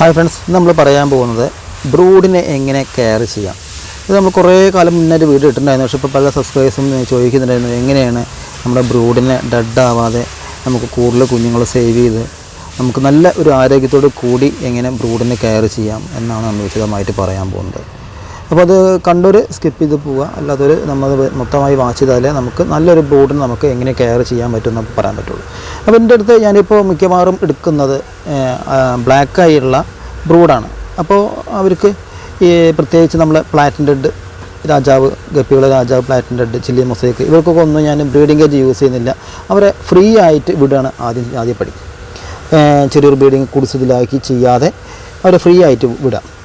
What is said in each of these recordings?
Hi friends നമ്മൾ പറയാൻ പോകുന്നത് ബ്രൂഡിനെ എങ്ങനെ കെയർ ചെയ്യാം. ഇത് നമ്മൾ കുറേ കാലം മുന്നേ ഒരു വീഡിയോ ഇട്ടിട്ടുണ്ടായിരുന്നു. പക്ഷേ ഇപ്പോൾ പല സബ്സ്ക്രൈബേഴ്സും ചോദിക്കുന്നുണ്ടായിരുന്നു എങ്ങനെയാണ് നമ്മുടെ ബ്രൂഡിനെ ഡെഡ് ആവാതെ നമുക്ക് കൂടുതൽ കുഞ്ഞുങ്ങൾ സേവ് ചെയ്ത് നമുക്ക് നല്ല ഒരു ആരോഗ്യത്തോട് കൂടി എങ്ങനെ ബ്രൂഡിനെ കെയർ ചെയ്യാം? എന്നാണ് നമ്മൾ വിശദമായിട്ട് പറയാൻ പോകുന്നത്. അപ്പോൾ അത് കണ്ടൊരു സ്കിപ്പ് ചെയ്ത് പോവുക. അല്ലാതൊരു നമ്മൾ മൊത്തമായി വാച്ച് ചെയ്താലേ നമുക്ക് നല്ലൊരു ബോർഡിന് നമുക്ക് എങ്ങനെ കെയർ ചെയ്യാൻ പറ്റും എന്ന് പറയാൻ പറ്റുള്ളൂ. അപ്പോൾ എന്റെ അടുത്ത് ഞാനിപ്പോൾ മിക്കവാറും എടുക്കുന്നത് ബ്ലാക്കായുള്ള ബ്രൂഡാണ് അപ്പോൾ അവർക്ക് ഈ പ്രത്യേകിച്ച് നമ്മൾ പ്ലാറ്റിന്റെ രാജാവ് ഗപ്പികളെ രാജാവ് പ്ലാറ്റിന്റെ ചില്ലി മൊസൈക്ക് ഇവർക്കൊക്കെ ഒന്നും ഞാൻ ബ്രീഡിംഗ് കേജ് യൂസ് ചെയ്യുന്നില്ല. അവരെ ഫ്രീ ആയിട്ട് വിടുകയാണ് ആദ്യം ആദ്യം പടി ചെറിയൊരു ബ്രീഡിങ് കുടിച്ചതിലാക്കി ചെയ്യാതെ അവരെ ഫ്രീ ആയിട്ട് വിടാം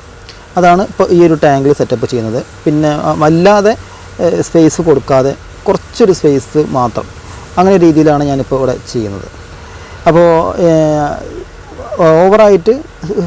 അതാണ് ഇപ്പോൾ ഈ ഒരു ടാങ്കിൽ സെറ്റപ്പ് ചെയ്യുന്നത്. പിന്നെ വല്ലാതെ സ്പേസ് കൊടുക്കാതെ കുറച്ചൊരു സ്പേസ് മാത്രം അങ്ങനെ രീതിയിലാണ് ഞാനിപ്പോൾ ഇവിടെ ചെയ്യുന്നത്. അപ്പോൾ ഓവറായിട്ട്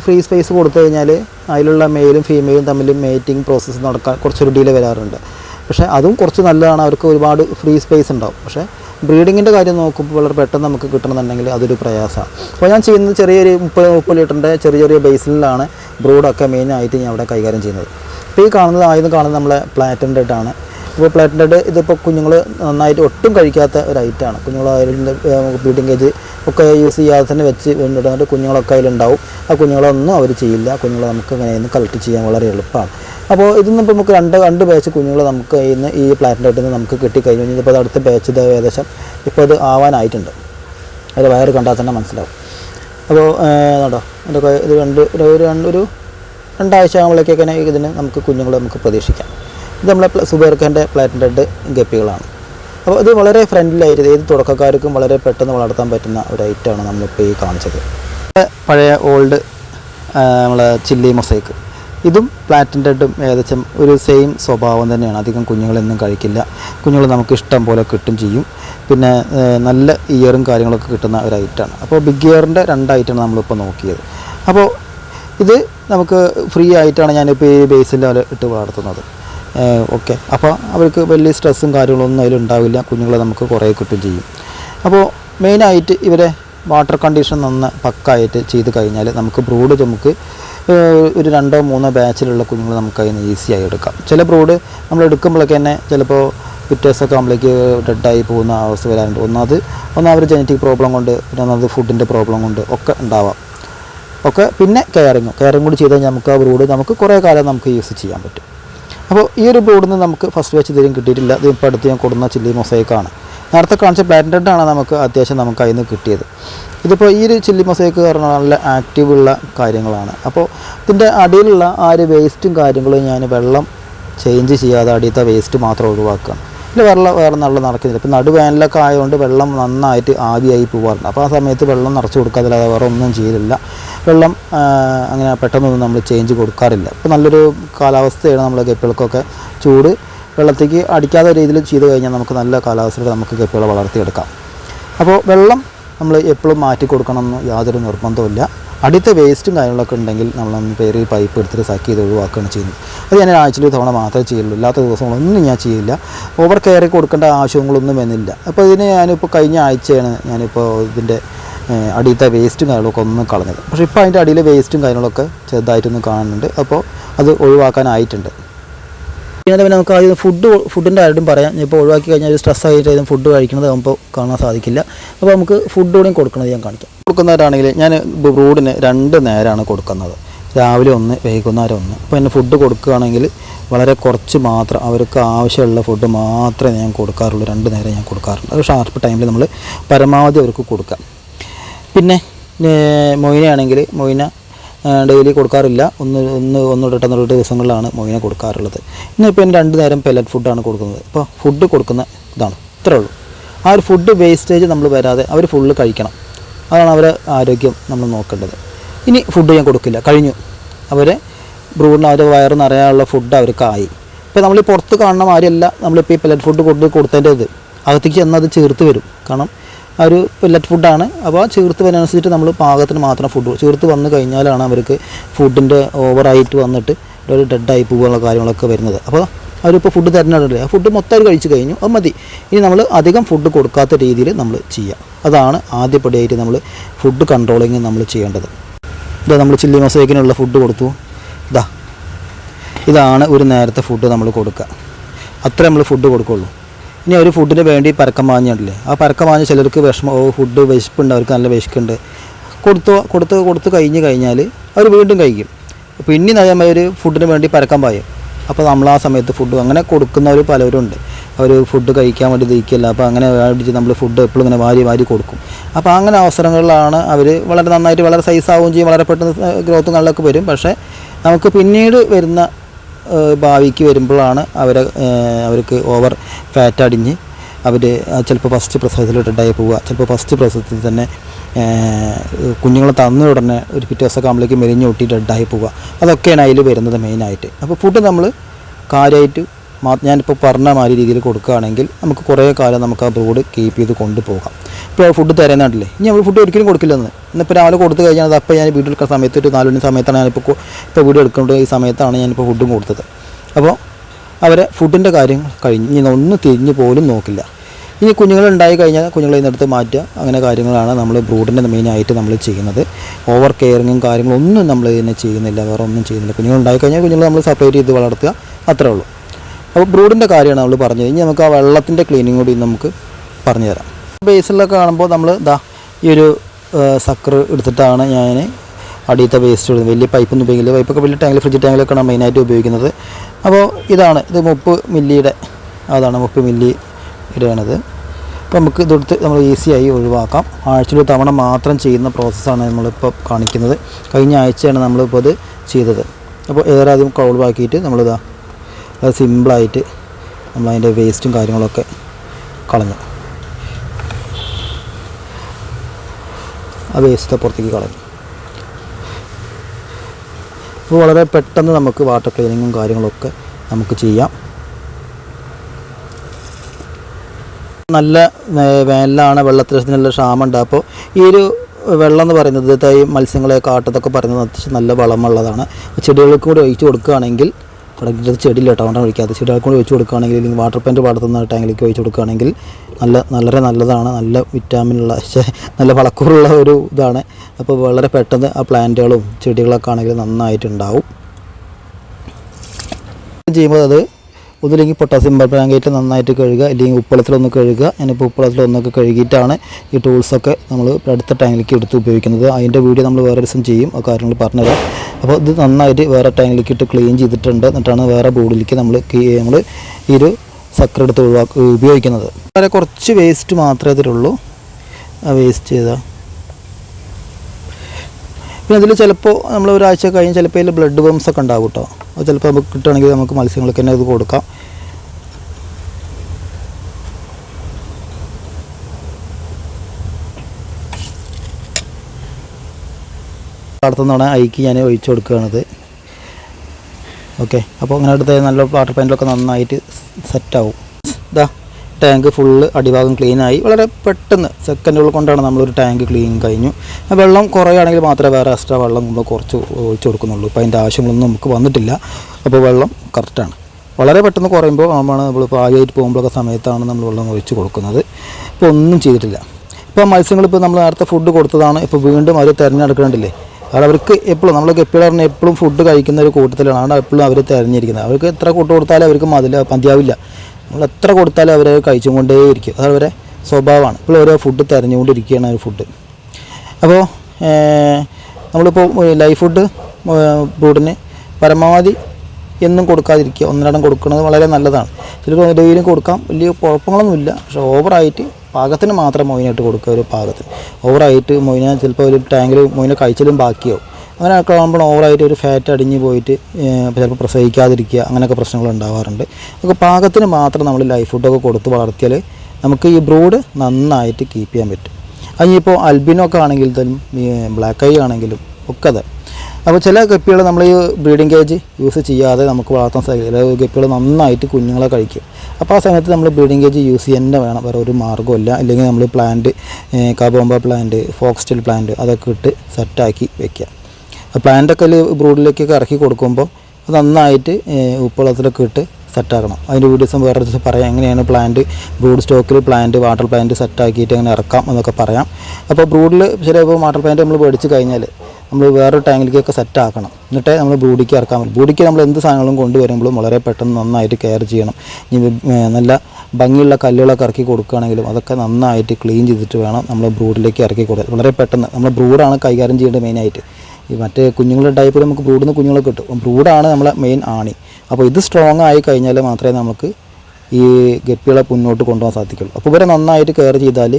ഫ്രീ സ്പേസ് കൊടുത്തു കഴിഞ്ഞാൽ അതിലുള്ള മെയിലും ഫീമെയിലും തമ്മിൽ മേറ്റിംഗ് പ്രോസസ്സ് നടക്കാൻ കുറച്ചൊരു ഡിലേ വരാറുണ്ട്. പക്ഷേ അതും കുറച്ച് നല്ലതാണ്. അവർക്ക് ഒരുപാട് ഫ്രീ സ്പേസ് ഉണ്ടാവും. പക്ഷേ ബ്രീഡിങ്ങിന്റെ കാര്യം നോക്കുമ്പോൾ വളരെ പെട്ടെന്ന് നമുക്ക് കിട്ടണമെന്നുണ്ടെങ്കിൽ അതൊരു പ്രയാസമാണ്. അപ്പോൾ ഞാൻ ചെയ്യുന്നത് ചെറിയൊരു മുപ്പത് മുപ്പത് ലിറ്ററിന്റെ ചെറിയ ചെറിയ ബേസിലാണ് ബ്രൂഡൊക്കെ മെയിനായിട്ട് ഞാൻ അവിടെ കൈകാര്യം ചെയ്യുന്നത്. അപ്പോൾ ഈ കാണുന്നത് ആദ്യം കാണുന്നത് നമ്മളെ പ്ലാറ്റൻ റെഡ് ആണ്. ഇപ്പോൾ പ്ലാറ്റൻ റെഡ് ഇതിപ്പോൾ കുഞ്ഞുങ്ങൾ നന്നായിട്ട് ഒട്ടും കഴിക്കാത്ത ഒരു ഐറ്റമാണ്. കുഞ്ഞുങ്ങൾ അതിന്റെ ബ്രീഡിംഗ് കേജ് ഒക്കെ യൂസ് ചെയ്യാതെ തന്നെ വെച്ച് വീണ്ടിട്ട് കുഞ്ഞുങ്ങളൊക്കെ അതിലുണ്ടാവും. ആ കുഞ്ഞുങ്ങളൊന്നും അവർ ചെയ്യില്ല. കുഞ്ഞുങ്ങളെ നമുക്ക് അങ്ങനെ കളക്ട് ചെയ്യാൻ വളരെ എളുപ്പമാണ്. അപ്പോൾ ഇതിൽ ഇപ്പോൾ നമുക്ക് രണ്ട് രണ്ട് ബാച്ച് കുഞ്ഞുങ്ങൾ നമുക്ക് ഇന്ന് ഈ പ്ലാറ്റിന്റെ നിന്ന് നമുക്ക് കിട്ടിക്കഴിഞ്ഞു ഇപ്പോൾ അത് അടുത്ത ബാച്ച് ഇത് ഏകദേശം ഇപ്പോൾ ഇത് ആവാനായിട്ടുണ്ട്. അതിൽ വയറ് കണ്ടാൽ തന്നെ മനസ്സിലാവും. അപ്പോൾ കേട്ടോ എന്റെ കൈ- ഇത് രണ്ട് ഒരു ഒരു രണ്ട് ഒരു രണ്ടാഴ്ച ആകുമ്പോഴേക്കൊക്കെ ഇതിന് നമുക്ക് കുഞ്ഞുങ്ങൾ നമുക്ക് പ്രതീക്ഷിക്കാം. ഇത് നമ്മളെ സുബേർക്കന്റെ പ്ലാറ്റിന്റെ ഗപ്പികളാണ്. അപ്പോൾ ഇത് വളരെ ഫ്രണ്ട്ലിയായിട്ട് ഏത് തുടക്കക്കാർക്കും വളരെ പെട്ടെന്ന് വളർത്താൻ പറ്റുന്ന ഒരു ഐറ്റമാണ് നമ്മളിപ്പോൾ ഈ കാണിച്ചത്. പഴയ ഓൾഡ് നമ്മളെ ചില്ലി മൊസൈക്ക് ഇതും പ്ലാറ്റിൻ ഏകദേശം ഒരു സെയിം സ്വഭാവം തന്നെയാണ്. അധികം കുഞ്ഞുങ്ങളെന്നും കഴിക്കില്ല. കുഞ്ഞുങ്ങൾ നമുക്ക് ഇഷ്ടം പോലെ കിട്ടും ചെയ്യും. പിന്നെ നല്ല ഇയറും കാര്യങ്ങളൊക്കെ കിട്ടുന്ന ഒരു ഐറ്റമാണ് അപ്പോൾ ബിഗ് ഇയറിന്റെ രണ്ട് നമ്മളിപ്പോൾ നോക്കിയത്. അപ്പോൾ ഇത് നമുക്ക് ഫ്രീ ആയിട്ടാണ് ഞാനിപ്പോൾ ഈ ബേസിൽ ഇട്ട് വളർത്തുന്നത്. ഓക്കെ അപ്പോൾ അവർക്ക് വലിയ സ്ട്രെസ്സും കാര്യങ്ങളൊന്നും അതിലുണ്ടാവില്ല കുഞ്ഞുങ്ങളെ നമുക്ക് കുറേ കിട്ടും ചെയ്യും. അപ്പോൾ മെയിനായിട്ട് ഇവരെ വാട്ടർ കണ്ടീഷൻ നന്ന പക്കായിട്ട് ചെയ്ത് കഴിഞ്ഞാൽ നമുക്ക് ബ്രൂഡ് നമുക്ക് ഒരു രണ്ടോ മൂന്നോ ബാച്ചിലുള്ള കുഞ്ഞുങ്ങൾ നമുക്ക് അതിന് ഈസി ആയി എടുക്കാം. ചില ബ്രൂഡ് നമ്മൾ എടുക്കുമ്പോഴൊക്കെ തന്നെ ചിലപ്പോൾ പിറ്റേഴ്സൊക്കെ ആകുമ്പോഴേക്ക് ഡെഡായി പോകുന്ന അവസ്ഥ വരാറുണ്ട്. ഒന്നാമത് ജനറ്റിക് പ്രോബ്ലം കൊണ്ട് പിന്നെ ഒന്നാമത് ഫുഡിന്റെ പ്രോബ്ലം കൊണ്ട് ഒക്കെ ഉണ്ടാവാം. ഒക്കെ പിന്നെ കെയറിങ് കെയറിങ് കൂടി ചെയ്ത് കഴിഞ്ഞാൽ നമുക്ക് ആ ബ്രൂഡ് നമുക്ക് കുറേ കാലം നമുക്ക് യൂസ് ചെയ്യാൻ പറ്റും. അപ്പോൾ ഈ ഒരു ബ്രൂഡിൽ നിന്ന് നമുക്ക് ഫസ്റ്റ് വെച്ച് ഇതിലും കിട്ടിയിട്ടില്ല. ഇത് ഇപ്പോൾ അടുത്ത് ഞാൻ കൊടുക്കുന്ന ചില്ലി മൊസൈക്കാണ് നേരത്തെ കാണിച്ച ബ്ലാൻഡഡ് ആണ് നമുക്ക് അത്യാവശ്യം നമുക്ക് അതിൽ നിന്ന് കിട്ടിയത്. ഇതിപ്പോൾ ഈ ഒരു ചില്ലി മൊസൈക്ക് കാരണം നല്ല ആക്റ്റീവ് ഉള്ള കാര്യങ്ങളാണ്. അപ്പോൾ ഇതിന്റെ അടിയിലുള്ള ആ ഒരു വേസ്റ്റും കാര്യങ്ങളും ഞാൻ വെള്ളം ചേഞ്ച് ചെയ്യാതെ അടിയത്തെ വേസ്റ്റ് മാത്രം ഒഴിവാക്കുകയാണ് ഇതിൽ വെള്ളം വേറെ നല്ല നടക്കുന്നില്ല. ഇപ്പം നടുവേനലൊക്കെ ആയതുകൊണ്ട് വെള്ളം നന്നായിട്ട് ആവിയായി പോകാറുണ്ട് അപ്പോൾ ആ സമയത്ത് വെള്ളം നിറച്ച് കൊടുക്കാതില്ലാതെ വേറെ ഒന്നും ചെയ്തില്ല. വെള്ളം അങ്ങനെ പെട്ടെന്നൊന്നും നമ്മൾ ചേഞ്ച് കൊടുക്കാറില്ല. ഇപ്പോൾ നല്ലൊരു കാലാവസ്ഥയാണ് നമ്മളെ ഗപ്പികൾക്കൊക്കെ ചൂട് വെള്ളത്തേക്ക് അടിക്കാത്ത രീതിയിൽ ചെയ്ത് കഴിഞ്ഞാൽ നമുക്ക് നല്ല കാലാവസ്ഥയിൽ നമുക്ക് കപ്പികളെ വളർത്തിയെടുക്കാം. അപ്പോൾ വെള്ളം നമ്മൾ എപ്പോഴും മാറ്റി കൊടുക്കണമെന്ന് യാതൊരു നിർബന്ധമില്ല അടുത്ത വേസ്റ്റും കാര്യങ്ങളൊക്കെ ഉണ്ടെങ്കിൽ നമ്മളൊന്ന് പേര് പൈപ്പ് എടുത്തിട്ട് സക്ക് ചെയ്ത് ഒഴിവാക്കുകയാണ് ചെയ്യുന്നത്. അത് ഞാൻ ആഴ്ചയിൽ തവണ മാത്രമേ ചെയ്യുള്ളൂ. ഇല്ലാത്ത ദിവസങ്ങളൊന്നും ഞാൻ ചെയ്യില്ല. ഓവർ കെയറി കൊടുക്കേണ്ട ആവശ്യങ്ങളൊന്നും വന്നില്ല അപ്പോൾ ഇതിന് ഞാനിപ്പോൾ കഴിഞ്ഞ ആഴ്ചയാണ് ഞാനിപ്പോൾ ഇതിന്റെ അടിയിലത്തെ വേസ്റ്റും കാര്യങ്ങളൊക്കെ ഒന്ന് കളഞ്ഞത്. പക്ഷേ ഇപ്പോൾ അതിന്റെ അടിയിലെ വേസ്റ്റും കാര്യങ്ങളൊക്കെ ചെറുതായിട്ടൊന്ന് കാണുന്നുണ്ട്. അപ്പോൾ അത് ഒഴിവാക്കാനായിട്ടുണ്ട്. പിന്നെ പിന്നെ നമുക്ക് ആദ്യം ഫുഡ് ഫുഡിന്റെ കാര്യം പറയാം. ഇപ്പോൾ ഒഴിവാക്കി കഴിഞ്ഞാൽ ഒരു സ്ട്രെസ് ആയിട്ട് ഫുഡ് കഴിക്കുന്നത് നമുക്ക് കാണാൻ സാധിക്കില്ല. അപ്പോൾ നമുക്ക് ഫുഡ് കൂടെയും കൊടുക്കുന്നത് ഞാൻ കാണിക്കാം. കൊടുക്കുന്നവരാണെങ്കിൽ ഞാൻ ബ്രൂഡിന് രണ്ട് നേരമാണ് കൊടുക്കുന്നത്. രാവിലെ ഒന്ന് വൈകുന്നേരം ഒന്ന്. അപ്പോൾ എന്നെ ഫുഡ് കൊടുക്കുകയാണെങ്കിൽ വളരെ കുറച്ച് മാത്രം അവർക്ക് ആവശ്യമുള്ള ഫുഡ് മാത്രമേ ഞാൻ കൊടുക്കാറുള്ളൂ. രണ്ട് നേരം ഞാൻ കൊടുക്കാറുള്ളൂ. അത് ഷാർപ്പ് ടൈമിൽ നമ്മൾ പരമാവധി അവർക്ക് കൊടുക്കാം. പിന്നെ മൊയിനയാണെങ്കിൽ മൊയിന ഡെയിലി കൊടുക്കാറില്ല. ഒന്ന് ഒന്ന് ഒന്ന് തൊട്ട് ദിവസങ്ങളിലാണ് മൊയിനെ കൊടുക്കാറുള്ളത്. ഇന്നിപ്പോൾ ഞാൻ രണ്ട് നേരം പെല്ലറ്റ് ഫുഡാണ് കൊടുക്കുന്നത്. ഇപ്പോൾ ഫുഡ് കൊടുക്കുന്ന ഇതാണ്. ഇത്രേ ഉള്ളൂ. ആ ഒരു ഫുഡ് വേസ്റ്റേജ് നമ്മൾ വരാതെ അവർ ഫുള്ള് കഴിക്കണം. അതാണ് അവരെ ആരോഗ്യം നമ്മൾ നോക്കേണ്ടത്. ഇനി ഫുഡ് ഞാൻ കൊടുക്കില്ല. കഴിഞ്ഞു. അവരെ ബ്രൂഡിന് അവർ വയറ് നിറയാനുള്ള ഫുഡ് അവർക്കായി. ഇപ്പോൾ നമ്മൾ ഈ പുറത്ത് കാണുന്ന മാതിരിയല്ല നമ്മളിപ്പോൾ ഈ പെല്ലറ്റ് ഫുഡ് കൊടുത്ത് കൊടുത്തതിന്റെ ഇത് അകത്തേക്ക് ചെന്നാൽ അത് ചേർത്ത് വരും. കാരണം ഒരു പെല്ലറ്റ് ഫുഡാണ് അപ്പോൾ ആ ചേർത്ത് വരുന്നതനുസരിച്ച് നമ്മൾ പാകത്തിന് മാത്രം ഫുഡ് ചേർത്ത് വന്നു കഴിഞ്ഞാലാണ് അവർക്ക് ഫുഡിന്റെ ഓവറായിട്ട് വന്നിട്ട് ഒരു ഡെഡായി പോകാനുള്ള കാര്യങ്ങളൊക്കെ വരുന്നത്. അപ്പോൾ അവരിപ്പോൾ ഫുഡ് തരുന്നുണ്ടല്ലേ ആ ഫുഡ് മൊത്തം കഴിച്ചു കഴിഞ്ഞു. അത് മതി. ഇനി നമ്മൾ അധികം ഫുഡ് കൊടുക്കാത്ത രീതിയിൽ നമ്മൾ ചെയ്യുക അതാണ് ആദ്യപടിയായിട്ട് നമ്മൾ ഫുഡ് കൺട്രോളിങ് നമ്മൾ ചെയ്യേണ്ടത്. ഇതാ നമ്മൾ ചില്ലി മസേക്കിനുള്ള ഫുഡ് കൊടുത്തു. ഇതാ. ഇതാണ് ഒരു നേരത്തെ ഫുഡ് നമ്മൾ കൊടുക്കുക. അത്ര നമ്മൾ ഫുഡ് കൊടുക്കുള്ളൂ. ഇനി ഒരു ഫുഡിന് വേണ്ടി പരക്കം വാങ്ങിയിട്ടില്ലേ ആ പരക്കം വാങ്ങി ചിലർക്ക് വിഷമം. ഓ ഫുഡ് വിശപ്പുണ്ട് അവർക്ക് നല്ല വിശക്കുണ്ട്. കൊടുത്തു കൊടുത്ത് കൊടുത്ത് കഴിഞ്ഞ് കഴിഞ്ഞാൽ അവർ വീണ്ടും കഴിക്കും. പിന്നെ അതേമാതിരി ഒരു ഫുഡിന് വേണ്ടി പരക്കം പായും. അപ്പോൾ നമ്മൾ ആ സമയത്ത് ഫുഡ് അങ്ങനെ കൊടുക്കുന്നവർ പലരുണ്ട്. അവർ ഫുഡ് കഴിക്കാൻ വേണ്ടി ദഹിക്കില്ല. അപ്പോൾ അങ്ങനെ അടിച്ച് നമ്മൾ ഫുഡ് എപ്പോഴും ഇങ്ങനെ വാരി വാരി കൊടുക്കും. അപ്പോൾ അങ്ങനെ അവസരങ്ങളിലാണ് അവർ വളരെ നന്നായിട്ട് വളരെ സൈസ് ആവുകയും ചെയ്യും. വളരെ പെട്ടെന്ന് ഗ്രോത്ത് നല്ലൊക്കെ വരും. പക്ഷേ നമുക്ക് പിന്നീട് വരുന്ന ഭാവിക്ക് വരുമ്പോഴാണ് അവരെ അവർക്ക് ഓവർ ഫാറ്റ് അടിഞ്ഞ് അവർ ചിലപ്പോൾ ഫസ്റ്റ് പ്രസവത്തിൽ ഡെഡായി പോവുക. ചിലപ്പോൾ ഫസ്റ്റ് പ്രസവത്തിൽ തന്നെ കുഞ്ഞുങ്ങളെ തന്ന ഉടനെ ഒരു പിറ്റേ ദിവസമൊക്കെ ആകുമ്പോഴേക്ക് മെലിഞ്ഞ് ഒട്ടി ഡെഡായി പോവുക. അതൊക്കെയാണ് അതിൽ വരുന്നത് മെയിനായിട്ട് അപ്പോൾ ഫുഡ് നമ്മൾ കാര്യമായിട്ട് ഞാനിപ്പോൾ പറഞ്ഞ മാതിരി രീതിയിൽ കൊടുക്കുകയാണെങ്കിൽ നമുക്ക് കുറേ കാലം നമുക്ക് ആ ബ്രോഡ് കീപ്പ് ചെയ്ത് കൊണ്ടുപോകാം ഇപ്പോൾ ഫുഡ് തരുന്നുണ്ടല്ലേ ഇനി നമ്മൾ ഫുഡ് ഒരിക്കലും കൊടുക്കില്ലെന്ന്. ഇന്നിപ്പോൾ രാവിലെ കൊടുത്തു കഴിഞ്ഞാൽ അത് അപ്പോൾ ഞാൻ വീട്ടിൽ എടുക്കുന്ന സമയത്ത് ഒരു നാല് മണി സമയത്താണ് ഞാനിപ്പോൾ ഇപ്പോൾ വീഡിയോ എടുക്കേണ്ടത് ഈ സമയത്താണ് ഞാനിപ്പോൾ ഫുഡും കൊടുത്തത്. അപ്പോൾ അവരെ ഫുഡിന്റെ കാര്യം കഴിഞ്ഞ് ഇനി ഒന്ന് തിരിഞ്ഞ് പോലും നോക്കില്ല. ഇനി കുഞ്ഞുങ്ങൾ ഉണ്ടായി കഴിഞ്ഞാൽ കുഞ്ഞുങ്ങളെ ഇന്നടുത്ത് മാറ്റുക. അങ്ങനെ കാര്യങ്ങളാണ് നമ്മൾ ബ്രൂഡിന്റെ മെയിനായിട്ട് നമ്മൾ ചെയ്യുന്നത്. ഓവർ കെയറിങ്ങും കാര്യങ്ങളൊന്നും നമ്മൾ ഇതിനെ ചെയ്യുന്നില്ല. വേറെ ഒന്നും ചെയ്യുന്നില്ല. കുഞ്ഞുങ്ങൾ ഉണ്ടായി കഴിഞ്ഞാൽ കുഞ്ഞുങ്ങൾ നമ്മൾ സെപ്പറേറ്റ് ചെയ്ത് വളർത്തുക. അത്രേ ഉള്ളൂ. അപ്പോൾ ബ്രൂഡിന്റെ കാര്യമാണ് നമ്മൾ പറഞ്ഞു കഴിഞ്ഞാൽ നമുക്ക് ആ വെള്ളത്തിന്റെ ക്ലീനിങ് കൂടി നമുക്ക് പറഞ്ഞു തരാം. ബേസിലൊക്കെ കാണുമ്പോൾ നമ്മൾ ദാ ഈ ഒരു സക്കർ എടുത്തിട്ടാണ് ഞാൻ അടിയത്തെ വേസ്റ്റ് ഇടുന്നത്. വലിയ പൈപ്പൊന്നും ഉപയോഗിക്കില്ല. പൈപ്പൊക്കെ വലിയ ടാങ്കിൽ ഫ്രിഡ്ജ് ടാങ്കിലൊക്കെയാണ് മെയിനായിട്ട് ഉപയോഗിക്കുന്നത്. അപ്പോൾ ഇതാണ്. ഇത് മുപ്പത് മില്ലിയുടെ അതാണ് മുപ്പത് മില്ലി ഇടുകയാണിത് അപ്പോൾ നമുക്ക് ഇതെടുത്ത് നമ്മൾ ഈസിയായി ഒഴിവാക്കാം. ആഴ്ചയിൽ തവണ മാത്രം ചെയ്യുന്ന പ്രോസസ്സാണ് നമ്മളിപ്പോൾ കാണിക്കുന്നത്. കഴിഞ്ഞ ആഴ്ചയാണ് നമ്മളിപ്പോൾ ഇത് ചെയ്തത്. അപ്പോൾ ഏറെ ആദ്യം കൗളാക്കിയിട്ട് നമ്മളിതാ അത് സിമ്പിളായിട്ട് നമ്മളതിന്റെ വേസ്റ്റും കാര്യങ്ങളൊക്കെ കളഞ്ഞു. ആ വേസ്റ്റ് പുറത്തേക്ക് കളഞ്ഞു. അപ്പോൾ വളരെ പെട്ടെന്ന് നമുക്ക് വാട്ടർ ക്ലീനിങ്ങും കാര്യങ്ങളൊക്കെ നമുക്ക് ചെയ്യാം. നല്ല വേനലാണ് വെള്ളത്തിൽ നല്ല ക്ഷാമമുണ്ട്. അപ്പോൾ ഈ ഒരു വെള്ളം എന്ന് പറയുന്നത് തൈ മത്സ്യങ്ങളെ കാട്ടത്തൊക്കെ പറയുന്നത് അത്യാവശ്യം നല്ല വളമുള്ളതാണ്. ചെടികൾക്ക് കൂടി ഒഴിച്ചു കൊടുക്കുകയാണെങ്കിൽ തുടങ്ങിയിട്ട് ചെടിയില്ല കേട്ടോ. അതുകൊണ്ടാണ് ഒഴിക്കാതെ ചെടികൾ കൂടി ഒഴിച്ചു കൊടുക്കുകയാണെങ്കിൽ അല്ലെങ്കിൽ വാട്ടർ പെയിന്റ് പാടത്തുന്ന ടാങ്കിലേക്ക് ഒഴിച്ചു കൊടുക്കുകയാണെങ്കിൽ നല്ല വളരെ നല്ലതാണ്. നല്ല വിറ്റാമിനുള്ള നല്ല വളക്കൂറുള്ള ഒരു ഇതാണ്. അപ്പോൾ വളരെ പെട്ടെന്ന് ആ പ്ലാന്റുകളും ചെടികളൊക്കെ ആണെങ്കിൽ നന്നായിട്ടുണ്ടാവും. ചെയ്യുമ്പോൾ അത് ഒന്നില്ലെങ്കിൽ പൊട്ടാസ്യം ബർബാങ്കേറ്റ് നന്നായിട്ട് കഴുകുക അല്ലെങ്കിൽ ഉപ്പളത്തിലൊന്ന് കഴുകുക. ഞാനിപ്പോൾ ഉപ്പളത്തിലൊന്നൊക്കെ കഴുകിയിട്ടാണ് ഈ ടൂൾസൊക്കെ നമ്മൾ അടുത്ത ടാങ്കിലേക്ക് എടുത്ത് ഉപയോഗിക്കുന്നത്. അതിന്റെ വീഡിയോ നമ്മൾ വേറെ ദിവസം ചെയ്യും. ആ കാര്യങ്ങൾ പറഞ്ഞുതരാം. അപ്പോൾ ഇത് നന്നായിട്ട് വേറെ ടാങ്കിലേക്ക് ഇട്ട് ക്ലീൻ ചെയ്തിട്ടുണ്ട്. എന്നിട്ടാണ് വേറെ ബോർഡിലേക്ക് നമ്മൾ നമ്മൾ ഈ ഒരു സക്കർ എടുത്ത് ഒഴിവാക്കി ഉപയോഗിക്കുന്നത്. വളരെ കുറച്ച് വേസ്റ്റ് മാത്രമേ ഇതിലുള്ളൂ ആ വേസ്റ്റ് ചെയ്താൽ പിന്നെ അതിൽ ചിലപ്പോൾ നമ്മൾ ഒരാഴ്ച കഴിഞ്ഞ് ചിലപ്പോൾ അതിൽ ബ്ലഡ് ബംസ് ഒക്കെ ഉണ്ടാവും കേട്ടോ. അത് ചിലപ്പോൾ നമുക്ക് കിട്ടുകയാണെങ്കിൽ നമുക്ക് മത്സ്യങ്ങൾക്ക് തന്നെ ഇത് കൊടുക്കാം. അടുത്തുനിന്നാണ് അയിക്ക് ഞാൻ ഒഴിച്ചു കൊടുക്കുകയാണിത്. ഓക്കെ അപ്പോൾ അങ്ങനെ അടുത്ത് നല്ല വാട്ടർ പാന്റിലൊക്കെ നന്നായിട്ട് സെറ്റാവും. ഇതാ ടാങ്ക് ഫുള്ള് അടിഭാഗം ക്ലീനായി വളരെ പെട്ടെന്ന് സെക്കൻഡുകൾ കൊണ്ടാണ് നമ്മളൊരു ടാങ്ക് ക്ലീൻ കഴിഞ്ഞു. വെള്ളം കുറയുകയാണെങ്കിൽ മാത്രമേ വേറെ എക്സ്ട്രാ വെള്ളം നമ്മൾ കുറച്ച് ഒഴിച്ചു കൊടുക്കുന്നുള്ളൂ. അപ്പോൾ അതിന്റെ ആവശ്യങ്ങളൊന്നും നമുക്ക് വന്നിട്ടില്ല. അപ്പോൾ വെള്ളം കറക്റ്റാണ് വളരെ പെട്ടെന്ന് കുറയുമ്പോൾ നമ്മൾ നമ്മളിപ്പോൾ ആദ്യമായിട്ട് പോകുമ്പോഴൊക്കെ സമയത്താണ് നമ്മൾ വെള്ളം ഒഴിച്ച് കൊടുക്കുന്നത്. ഇപ്പോൾ ഒന്നും ചെയ്തിട്ടില്ല. ഇപ്പോൾ മത്സ്യങ്ങളിപ്പോൾ നമ്മൾ നേരത്തെ ഫുഡ് കൊടുത്തതാണ്. ഇപ്പോൾ വീണ്ടും അവർ തിരഞ്ഞെടുക്കുന്നുണ്ടല്ലേ കാരണം അവർക്ക് എപ്പോഴും നമ്മൾ എപ്പോഴും പറഞ്ഞാൽ എപ്പോഴും ഫുഡ് കഴിക്കുന്ന ഒരു കൂട്ടത്തിലാണ്. അവിടെ എപ്പോഴും അവർ തിരഞ്ഞിരിക്കുന്നത് അവർക്ക് എത്ര കൂട്ട് കൊടുത്താലും അവർക്ക് മതി മതിയാവില്ല. നമ്മൾ എത്ര കൊടുത്താലും അവരെ കഴിച്ചും കൊണ്ടേയിരിക്കും അത് അവരെ സ്വഭാവമാണ്. ഇപ്പോൾ ഓരോ ഫുഡ് തിരഞ്ഞുകൊണ്ടിരിക്കുകയാണ് ഒരു ഫുഡ് അപ്പോൾ നമ്മളിപ്പോൾ ലൈഫ് ഫുഡ് ബ്രൂഡിന് പരമാവധി എന്നും കൊടുക്കാതിരിക്കുക. ഒന്നിരടം കൊടുക്കുന്നത് വളരെ നല്ലതാണ്. ചിലപ്പോൾ ഡെയിലി കൊടുക്കാം. വലിയ കുഴപ്പങ്ങളൊന്നുമില്ല. പക്ഷേ ഓവറായിട്ട് പാകത്തിന് മാത്രം മൊയിനായിട്ട് കൊടുക്കുക ഒരു പാകത്തിന്. ഓവറായിട്ട് മൊയിനെ ചിലപ്പോൾ ഒരു ടാങ്കിൽ മൊയിനെ കഴിച്ചാലും ബാക്കിയാവും. അങ്ങനെ ഒക്കെ ആകുമ്പോൾ ഓവറായിട്ട് ഒരു ഫാറ്റ് അടിഞ്ഞ് പോയിട്ട് ചിലപ്പോൾ പ്രസവിക്കാതിരിക്കുക അങ്ങനെയൊക്കെ പ്രശ്നങ്ങൾ ഉണ്ടാവാറുണ്ട്. അപ്പോൾ പാകത്തിന് മാത്രം നമ്മൾ ലൈഫ് ഫുഡൊക്കെ കൊടുത്ത് വളർത്തിയാൽ നമുക്ക് ഈ ബ്രൂഡ് നന്നായിട്ട് കീപ്പ് ചെയ്യാൻ പറ്റും. അതിനിപ്പോൾ അൽബിനൊക്കെ ആണെങ്കിൽ തന്നെ ബ്ലാക്ക് ഐ ആണെങ്കിലും ഒക്കെ അതെ. അപ്പോൾ ചില ഗപ്പികൾ നമ്മൾ ഈ ബ്രീഡിംഗ് കേജ് യൂസ് ചെയ്യാതെ നമുക്ക് വളർത്താൻ സാധിക്കില്ല ഗപ്പികൾ നന്നായിട്ട് കുഞ്ഞുങ്ങളെ കഴിക്കും. അപ്പോൾ ആ സമയത്ത് നമ്മൾ ബ്രീഡിംഗ് കേജ് യൂസ് ചെയ്യേണ്ട വേണം. വേറെ ഒരു മാർഗമില്ല അല്ലെങ്കിൽ നമ്മൾ plant cabomba plant foxtail plant അതൊക്കെ ഇട്ട് സെറ്റാക്കി വെക്കുക. പ്ലാന്റൊക്കെ ബ്രൂഡിലേക്കൊക്കെ ഇറക്കി കൊടുക്കുമ്പോൾ അത് നന്നായിട്ട് ഉപ്പുവെള്ളത്തിലൊക്കെ ഇട്ട് സെറ്റാക്കണം അതിന്റെ വീഡിയോസും വേറെ ദിവസം പറയാം. എങ്ങനെയാണ് പ്ലാന്റ് ബ്രൂഡ് സ്റ്റോക്കിൽ പ്ലാന്റ് വാട്ടർ പ്ലാന്റ് സെറ്റാക്കിയിട്ട് അങ്ങനെ ഇറക്കാം എന്നൊക്കെ പറയാം. അപ്പോൾ ബ്രൂഡിൽ ചിലപ്പോൾ വാട്ടർ പ്ലാന്റ് നമ്മൾ മേടിച്ച് കഴിഞ്ഞാൽ നമ്മൾ വേറെ ടാങ്കിലേക്കൊക്കെ സെറ്റ് ആക്കണം. എന്നിട്ടേ നമ്മൾ ബൂഡിക്ക് ഇറക്കാൻ പറ്റും. ബ്രൂഡിക്ക് നമ്മൾ എന്ത് സാധനങ്ങളും കൊണ്ടുവരുമ്പോഴും വളരെ പെട്ടെന്ന് നന്നായിട്ട് കെയർ ചെയ്യണം. ഇനി നല്ല ഭംഗിയുള്ള കല്ലുകളൊക്കെ ഇറക്കി കൊടുക്കുകയാണെങ്കിലും അതൊക്കെ നന്നായിട്ട് ക്ലീൻ ചെയ്തിട്ട് വേണം നമ്മൾ ബ്രൂഡിലേക്ക് ഇറക്കി കൊടുക്കുക വളരെ പെട്ടെന്ന്. നമ്മൾ ബ്രൂഡാണ് കൈകാര്യം ചെയ്യേണ്ടത് മെയിനായിട്ട് ഈ മറ്റേ കുഞ്ഞുങ്ങളുടെ ടൈപ്പിൽ നമുക്ക് ബ്രൂഡിൽ നിന്ന് കുഞ്ഞുങ്ങളെ കിട്ടും ബ്രൂഡാണ് നമ്മളെ മെയിൻ ആണി. അപ്പോൾ ഇത് സ്ട്രോങ് ആയി കഴിഞ്ഞാൽ മാത്രമേ നമുക്ക് ഈ ഗപ്പികളെ മുന്നോട്ട് കൊണ്ടുപോകാൻ സാധിക്കുള്ളൂ. അപ്പോൾ ഇവരെ നന്നായിട്ട് കെയർ ചെയ്താൽ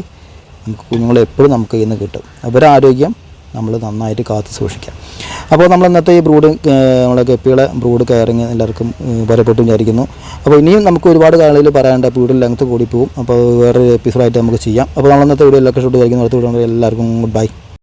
നമുക്ക് കുഞ്ഞുങ്ങളെ എപ്പോഴും നമുക്ക് കയ്യിൽ നിന്ന് കിട്ടും. അവരുടെ ആരോഗ്യം നമ്മൾ നന്നായിട്ട് കാത്തു സൂക്ഷിക്കാം. അപ്പോൾ നമ്മൾ ഇന്നത്തെ ഈ ബ്രൂഡ് നമ്മളെ ഗപ്പികളെ ബ്രൂഡ് കയറിങ് എല്ലാവർക്കും ഉപകാരപ്പെട്ടു വിചാരിക്കുന്നു. അപ്പോൾ ഇനിയും നമുക്ക് ഒരുപാട് കാലങ്ങളിൽ അപ്പോൾ വീഡിയോ ലെങ്ത് കൂടി പോകും അപ്പോൾ വേറൊരു എപ്പിസോഡായിട്ട് നമുക്ക് ചെയ്യാം. അപ്പോൾ നമ്മൾ ഇന്നത്തെ വീഡിയോ എല്ലാവർക്കും ഷൂട്ട് വിചാരിക്കുന്നു. അടുത്ത വീഡിയോ എല്ലാവർക്കും ഗുഡ് ബൈ